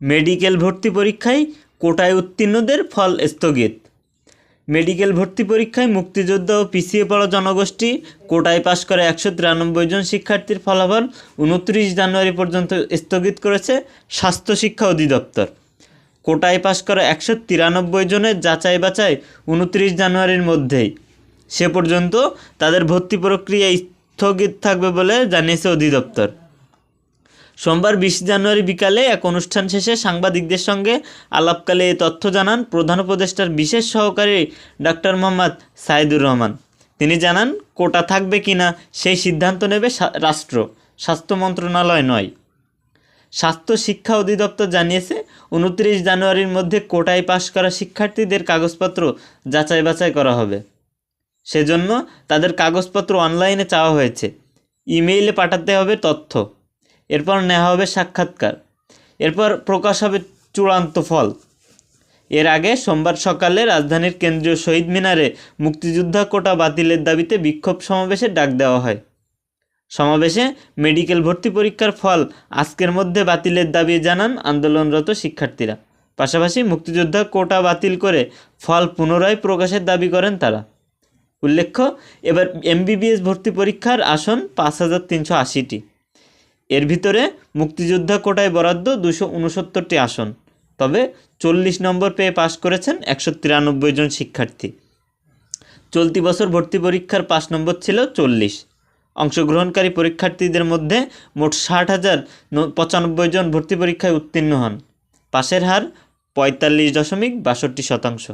Medical ভর্তি পরীক্ষায় কোটায় উত্তীর্ণদের ফল স্থগিত। মেডিকেল ভর্তি পরীক্ষায় মুক্তিযোদ্ধা ও পিছিয়ে পড়া জনগোষ্ঠী কোটায় পাশ করা একশো তিরানব্বই জন শিক্ষার্থীর ফলাফল উনত্রিশ জানুয়ারি পর্যন্ত স্থগিত করেছে স্বাস্থ্য শিক্ষা অধিদপ্তর। কোটায় পাশ করা একশো তিরানব্বই জনের যাচাই বাছাই উনত্রিশ জানুয়ারির মধ্যেই। সে পর্যন্ত তাদের ভর্তি প্রক্রিয়া স্থগিত থাকবে বলে জানিয়েছে অধিদপ্তর। সোমবার বিশ জানুয়ারি বিকালে এক অনুষ্ঠান শেষে সাংবাদিকদের সঙ্গে আলাপকালে এ তথ্য জানান প্রধান উপদেষ্টার বিশেষ সহকারী ডাক্তার মোহাম্মদ সাইদুর রহমান। তিনি জানান, কোটা থাকবে কিনা সেই সিদ্ধান্ত নেবে রাষ্ট্র, স্বাস্থ্য মন্ত্রণালয় নয়। স্বাস্থ্য শিক্ষা অধিদপ্তর জানিয়েছে, উনত্রিশ জানুয়ারির মধ্যে কোটায় পাশ করা শিক্ষার্থীদের কাগজপত্র যাচাই বাছাই করা হবে। সেজন্য তাদের কাগজপত্র অনলাইনে চাওয়া হয়েছে। ইমেইলে পাঠাতে হবে তথ্য। এরপর নেওয়া হবে সাক্ষাৎকার। এরপর প্রকাশ হবে চূড়ান্ত ফল। এর আগে সোমবার সকালে রাজধানীর কেন্দ্রীয় শহীদ মিনারে মুক্তিযোদ্ধা কোটা বাতিলের দাবিতে বিক্ষোভ সমাবেশে ডাক দেওয়া হয়। সমাবেশে মেডিকেল ভর্তি পরীক্ষার ফল আজকের মধ্যে বাতিলের দাবি জানান আন্দোলনরত শিক্ষার্থীরা। পাশাপাশি মুক্তিযোদ্ধা কোটা বাতিল করে ফল পুনরায় প্রকাশের দাবি করেন তারা। উল্লেখ্য, এবার এমবিবিএস ভর্তি পরীক্ষার আসন পাঁচ হাজার তিনশো আশিটি। এর ভিতরে মুক্তিযোদ্ধা কোটায় বরাদ্দ দুশো উনসত্তরটি আসন। তবে চল্লিশ নম্বর পেয়ে পাশ করেছেন একশো তিরানব্বই জন শিক্ষার্থী। চলতি বছর ভর্তি পরীক্ষার পাস নম্বর ছিল চল্লিশ। অংশগ্রহণকারী পরীক্ষার্থীদের মধ্যে মোট ষাট হাজার পঁচানব্বই জন ভর্তি পরীক্ষায় উত্তীর্ণ হন। পাশের হার পঁয়তাল্লিশ দশমিক বাষট্টি শতাংশ।